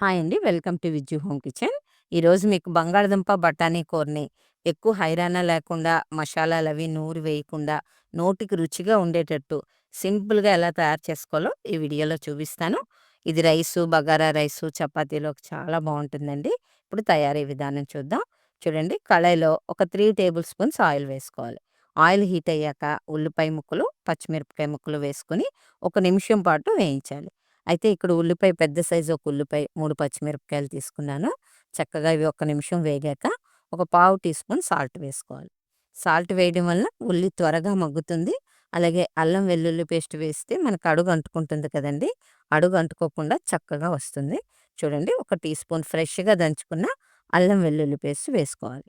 Hi అండి. Welcome to Vijju home kitchen. ఈరోజు మీకు బంగాళదుంప, బఠానీ కూరని ఎక్కువ హైరాణ లేకుండా, మసాలాలు అవి నూరు వేయకుండా, నోటికి రుచిగా ఉండేటట్టు సింపుల్‌గా ఎలా తయారు చేసుకోవాలో ఈ వీడియోలో చూపిస్తాను. ఇది రైసు, బగారా రైసు, చపాతీలోకి చాలా బాగుంటుందండి ఇప్పుడు తయారీ విధానం చూద్దాం. చూడండి కళాయిలో ఒక త్రీ టేబుల్ స్పూన్స్ ఆయిల్ వేసుకోవాలి. ఆయిల్ హీట్ అయ్యాక ఉల్లిపాయ ముక్కలు, పచ్చిమిరపకాయ ముక్కలు వేసుకొని ఒక నిమిషం పాటు వేయించాలి. అయితే ఇక్కడ ఉల్లిపాయ పెద్ద సైజు ఒక ఉల్లిపాయ, మూడు పచ్చిమిరపకాయలు తీసుకున్నాను. చక్కగా ఇవి ఒక్క నిమిషం వేగాక ఒక పావు టీ స్పూన్ సాల్ట్ వేసుకోవాలి. సాల్ట్ వేయడం వల్ల ఉల్లి త్వరగా మగ్గుతుంది. అలాగే అల్లం వెల్లుల్లి పేస్ట్ వేస్తే మనకు అడుగు అంటుకుంటుంది కదండీ! అడుగు అంటుకోకుండా చక్కగా వస్తుంది. చూడండి ఒక టీ స్పూన్ ఫ్రెష్‌గా దంచుకున్న అల్లం వెల్లుల్లి పేస్ట్ వేసుకోవాలి.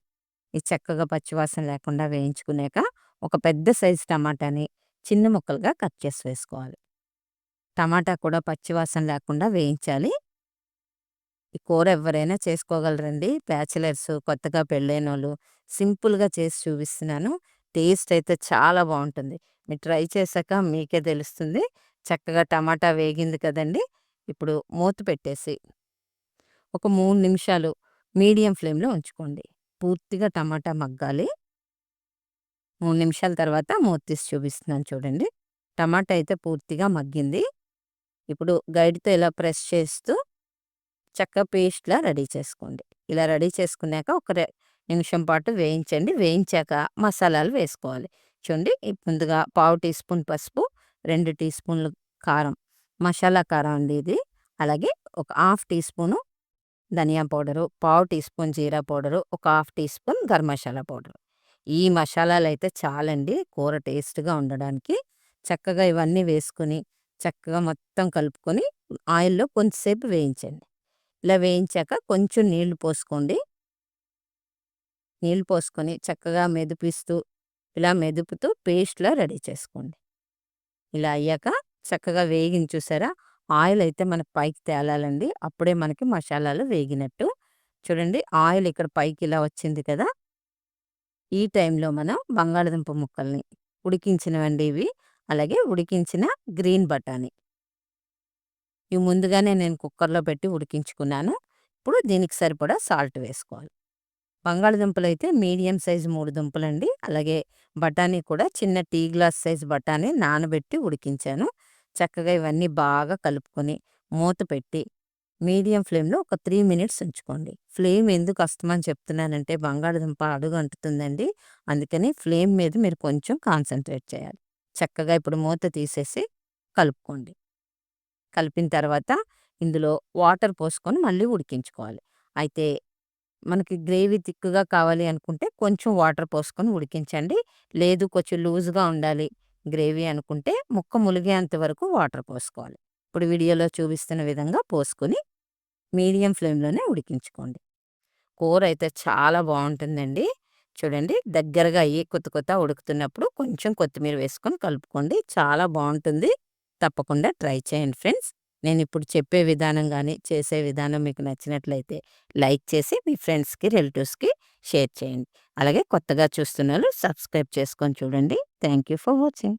ఇది చక్కగా పచ్చివాసన లేకుండా వేయించుకున్నాక ఒక పెద్ద సైజు టమాటాని చిన్న ముక్కలుగా కట్ చేసి వేసుకోవాలి. టమాటా కూడా పచ్చివాసన లేకుండా వేయించాలి. ఈ కూర ఎవరైనా చేసుకోగలరండి. బ్యాచిలర్స్, కొత్తగా పెళ్ళైన వాళ్ళు సింపుల్‌గా చేసి చూపిస్తున్నాను. టేస్ట్ అయితే చాలా బాగుంటుంది మీరు ట్రై చేశాక మీకే తెలుస్తుంది. చక్కగా టమాటా వేగింది కదండీ! ఇప్పుడు మూత పెట్టేసి ఒక మూడు నిమిషాలు మీడియం ఫ్లేమ్‌లో ఉంచుకోండి. పూర్తిగా టమాటా మగ్గాలి. మూడు నిమిషాల తర్వాత మూత తీసి చూపిస్తున్నాను చూడండి. టమాటా అయితే పూర్తిగా మగ్గింది. ఇప్పుడు గైడ్తో ఇలా ప్రెస్ చేస్తూ చక్కగా పేస్ట్‌లా రెడీ చేసుకోండి. ఇలా రెడీ చేసుకున్నాక ఒక రె నిమిషం పాటు వేయించండి. వేయించాక మసాలాలు వేసుకోవాలి. చూడండి ముందుగా పావు టీ స్పూన్ పసుపు, రెండు టీ స్పూన్లు కారం, మసాలా కారం అండి ఇది. అలాగే ఒక హాఫ్ టీ స్పూను ధనియా పౌడరు, పావు టీ స్పూన్ జీరా పౌడరు, ఒక half teaspoon garam masala powder. ఈ మసాలాలు అయితే చాలండి కూర టేస్ట్‌గా ఉండడానికి. చక్కగా ఇవన్నీ వేసుకొని, చక్కగా మొత్తం కలుపుకొని ఆయిల్‌లో కొంచెంసేపు వేయించండి. ఇలా వేయించాక కొంచెం నీళ్ళు పోసుకోండి. నీళ్ళు పోసుకొని చక్కగా మెదిపిస్తూ, ఇలా మెదుపుతూ పేస్ట్‌లా రెడీ చేసుకోండి. ఇలా అయ్యాక చక్కగా వేగిన చూసారా? ఆయిల్ అయితే మనకు పైకి తేలాలండి. అప్పుడే మనకి మసాలాలు వేగినట్టు. చూడండి ఆయిల్ ఇక్కడ పైకి ఇలా వచ్చింది కదా! ఈ టైంలో మనం బంగాళదుంప ముక్కల్ని ఉడికించినవండి ఇవి. అలాగే ఉడికించిన గ్రీన్ బఠానీ. ఇవి ముందుగానే నేను కుక్కర్‌లో పెట్టి ఉడికించుకున్నాను. ఇప్పుడు దీనికి సరిపడా సాల్ట్ వేసుకోవాలి. బంగాళదుంపలు అయితే మీడియం సైజు మూడు దుంపలండి. అలాగే బఠానీ కూడా చిన్న టీ గ్లాస్ సైజ్ బఠానీ నానబెట్టి ఉడికించాను. చక్కగా ఇవన్నీ బాగా కలుపుకొని, మూత పెట్టి మీడియం ఫ్లేమ్‌లో ఒక త్రీ మినిట్స్ ఉంచుకోండి. ఫ్లేమ్ ఎందుకు అస్తమానం చెప్తున్నానంటే బంగాళదుంప అడుగు అంటుతుందండి. అందుకని ఫ్లేమ్ మీద మీరు కొంచెం కాన్సంట్రేట్ చేయాలి. చక్కగా ఇప్పుడు మూత తీసేసి కలుపుకోండి. కలిపిన తర్వాత ఇందులో వాటర్ పోసుకొని మళ్ళీ ఉడికించుకోవాలి. అయితే మనకి గ్రేవీ థిక్‌గా కావాలి అనుకుంటే కొంచెం వాటర్ పోసుకొని ఉడికించండి. లేదు కొంచెం లూజ్‌గా ఉండాలి గ్రేవీ అనుకుంటే ముక్క ములిగేంత వరకు వాటర్ పోసుకోవాలి. ఇప్పుడు వీడియోలో చూపిస్తున్న విధంగా పోసుకొని మీడియం ఫ్లేమ్‌లోనే ఉడికించుకోండి. కూర అయితే చాలా బాగుంటుందండి చూడండి దగ్గరగా అయ్యి కొత్త కొత్త ఉడుకుతున్నప్పుడు కొంచెం కొత్తిమీర వేసుకొని కలుపుకోండి. చాలా బాగుంటుంది తప్పకుండా ట్రై చేయండి ఫ్రెండ్స్. నేను ఇప్పుడు చెప్పే విధానం కానీ చేసే విధానం మీకు నచ్చినట్లయితే లైక్ చేసి మీ ఫ్రెండ్స్‌కి, రిలేటివ్స్‌కి షేర్ చేయండి. అలాగే కొత్తగా చూస్తున్నారు సబ్స్క్రైబ్ చేసుకొని చూడండి. Thank you for watching.